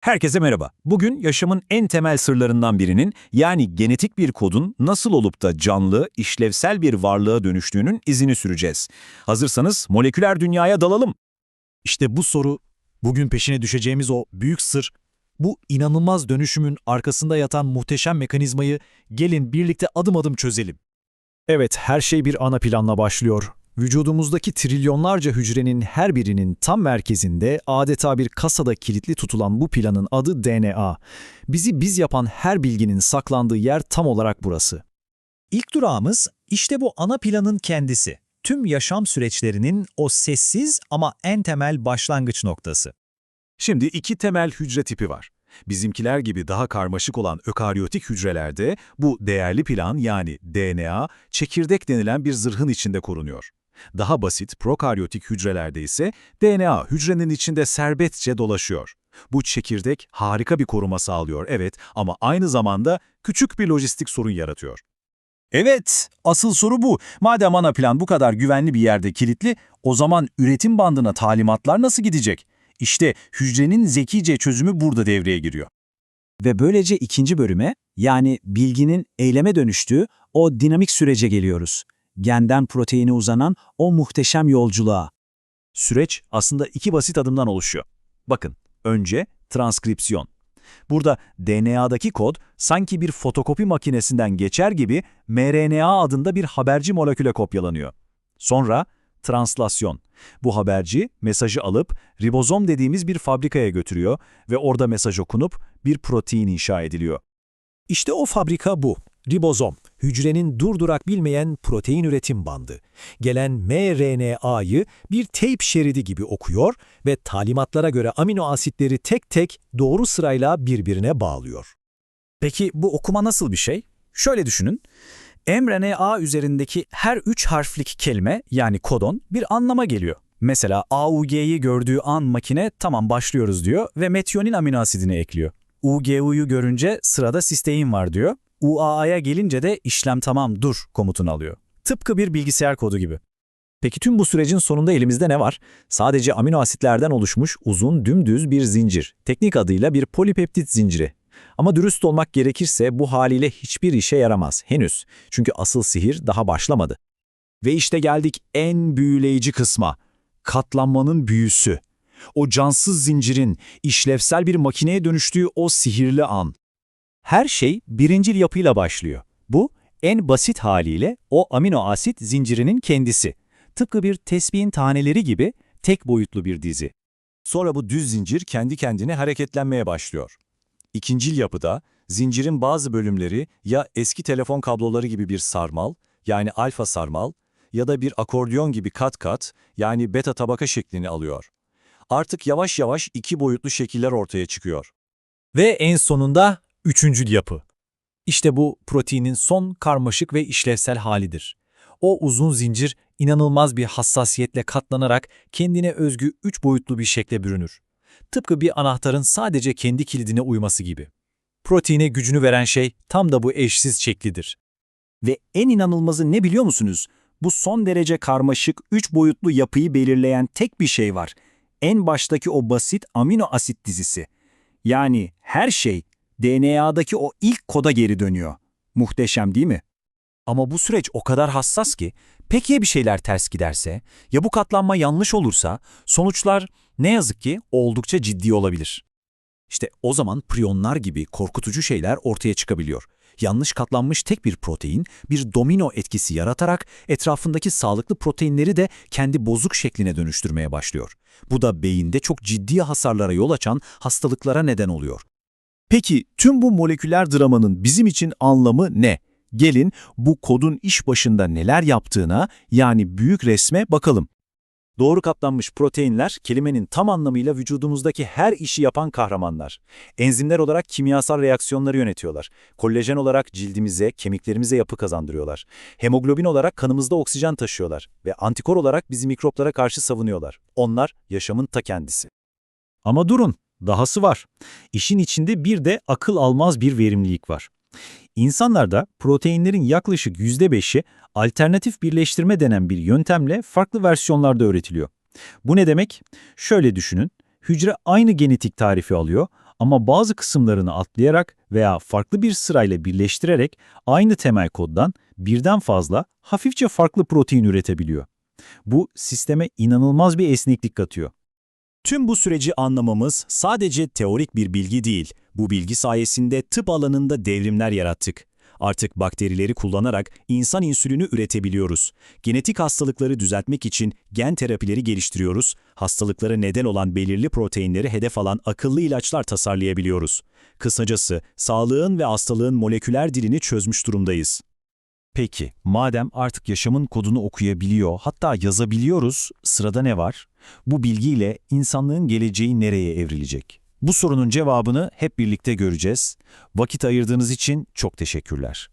Herkese merhaba. Bugün yaşamın en temel sırlarından birinin yani genetik bir kodun nasıl olup da canlı, işlevsel bir varlığa dönüştüğünün izini süreceğiz. Hazırsanız moleküler dünyaya dalalım. İşte bu soru, bugün peşine düşeceğimiz o büyük sır, bu inanılmaz dönüşümün arkasında yatan muhteşem mekanizmayı gelin birlikte adım adım çözelim. Evet, her şey bir ana planla başlıyor. Vücudumuzdaki trilyonlarca hücrenin her birinin tam merkezinde adeta bir kasada kilitli tutulan bu planın adı DNA. Bizi biz yapan her bilginin saklandığı yer tam olarak burası. İlk durağımız işte bu ana planın kendisi. Tüm yaşam süreçlerinin o sessiz ama en temel başlangıç noktası. Şimdi iki temel hücre tipi var. Bizimkiler gibi daha karmaşık olan ökaryotik hücrelerde bu değerli plan yani DNA, çekirdek denilen bir zırhın içinde korunuyor. Daha basit prokaryotik hücrelerde ise DNA hücrenin içinde serbestçe dolaşıyor. Bu çekirdek harika bir koruma sağlıyor evet ama aynı zamanda küçük bir lojistik sorun yaratıyor. Evet, asıl soru bu. Madem ana plan bu kadar güvenli bir yerde kilitli, o zaman üretim bandına talimatlar nasıl gidecek? İşte hücrenin zekice çözümü burada devreye giriyor. Ve böylece ikinci bölüme, yani bilginin eyleme dönüştüğü o dinamik sürece geliyoruz. Genden proteine uzanan o muhteşem yolculuğa. Süreç aslında iki basit adımdan oluşuyor. Bakın, önce transkripsiyon. Burada DNA'daki kod sanki bir fotokopi makinesinden geçer gibi mRNA adında bir haberci moleküle kopyalanıyor. Sonra translasyon. Bu haberci mesajı alıp ribozom dediğimiz bir fabrikaya götürüyor ve orada mesaj okunup bir protein inşa ediliyor. İşte o fabrika bu. Ribozom, hücrenin durdurak bilmeyen protein üretim bandı. Gelen mRNA'yı bir teyp şeridi gibi okuyor ve talimatlara göre amino asitleri tek tek doğru sırayla birbirine bağlıyor. Peki bu okuma nasıl bir şey? Şöyle düşünün. mRNA üzerindeki her üç harflik kelime yani kodon bir anlama geliyor. Mesela AUG'yi gördüğü an makine tamam başlıyoruz diyor ve metionin amino asidini ekliyor. UGU'yu görünce sırada sistein var diyor. UAA'ya gelince de işlem tamam dur komutunu alıyor. Tıpkı bir bilgisayar kodu gibi. Peki tüm bu sürecin sonunda elimizde ne var? Sadece amino asitlerden oluşmuş uzun dümdüz bir zincir. Teknik adıyla bir polipeptit zinciri. Ama dürüst olmak gerekirse bu haliyle hiçbir işe yaramaz henüz. Çünkü asıl sihir daha başlamadı. Ve işte geldik en büyüleyici kısma. Katlanmanın büyüsü. O cansız zincirin işlevsel bir makineye dönüştüğü o sihirli an. Her şey birincil yapıyla başlıyor. Bu, en basit haliyle o amino asit zincirinin kendisi. Tıpkı bir tesbihin taneleri gibi tek boyutlu bir dizi. Sonra bu düz zincir kendi kendine hareketlenmeye başlıyor. İkincil yapıda zincirin bazı bölümleri ya eski telefon kabloları gibi bir sarmal, yani alfa sarmal, ya da bir akordeon gibi kat kat, yani beta tabaka şeklini alıyor. Artık yavaş yavaş iki boyutlu şekiller ortaya çıkıyor. Ve en sonunda üçüncül yapı. İşte bu proteinin son karmaşık ve işlevsel halidir. O uzun zincir inanılmaz bir hassasiyetle katlanarak kendine özgü üç boyutlu bir şekle bürünür. Tıpkı bir anahtarın sadece kendi kilidine uyması gibi. Proteine gücünü veren şey tam da bu eşsiz şeklidir. Ve en inanılmazı ne biliyor musunuz? Bu son derece karmaşık üç boyutlu yapıyı belirleyen tek bir şey var. En baştaki o basit amino asit dizisi. Yani her şey DNA'daki o ilk koda geri dönüyor. Muhteşem değil mi? Ama bu süreç o kadar hassas ki, peki ya bir şeyler ters giderse, ya bu katlanma yanlış olursa, sonuçlar ne yazık ki oldukça ciddi olabilir. İşte o zaman priyonlar gibi korkutucu şeyler ortaya çıkabiliyor. Yanlış katlanmış tek bir protein, bir domino etkisi yaratarak etrafındaki sağlıklı proteinleri de kendi bozuk şekline dönüştürmeye başlıyor. Bu da beyinde çok ciddi hasarlara yol açan hastalıklara neden oluyor. Peki tüm bu moleküler dramanın bizim için anlamı ne? Gelin bu kodun iş başında neler yaptığına yani büyük resme bakalım. Doğru katlanmış proteinler kelimenin tam anlamıyla vücudumuzdaki her işi yapan kahramanlar. Enzimler olarak kimyasal reaksiyonları yönetiyorlar. Kollajen olarak cildimize, kemiklerimize yapı kazandırıyorlar. Hemoglobin olarak kanımızda oksijen taşıyorlar ve antikor olarak bizi mikroplara karşı savunuyorlar. Onlar yaşamın ta kendisi. Ama durun, dahası var. İşin içinde bir de akıl almaz bir verimlilik var. İnsanlarda proteinlerin yaklaşık %5'i alternatif birleştirme denen bir yöntemle farklı versiyonlarda üretiliyor. Bu ne demek? Şöyle düşünün, hücre aynı genetik tarifi alıyor Ama bazı kısımlarını atlayarak veya farklı bir sırayla birleştirerek aynı temel koddan birden fazla hafifçe farklı protein üretebiliyor. Bu sisteme inanılmaz bir esneklik katıyor. Tüm bu süreci anlamamız sadece teorik bir bilgi değil. Bu bilgi sayesinde tıp alanında devrimler yarattık. Artık bakterileri kullanarak insan insülini üretebiliyoruz. Genetik hastalıkları düzeltmek için gen terapileri geliştiriyoruz. Hastalıklara neden olan belirli proteinleri hedef alan akıllı ilaçlar tasarlayabiliyoruz. Kısacası sağlığın ve hastalığın moleküler dilini çözmüş durumdayız. Peki, madem artık yaşamın kodunu okuyabiliyor, hatta yazabiliyoruz, sırada ne var? Bu bilgiyle insanlığın geleceği nereye evrilecek? Bu sorunun cevabını hep birlikte göreceğiz. Vakit ayırdığınız için çok teşekkürler.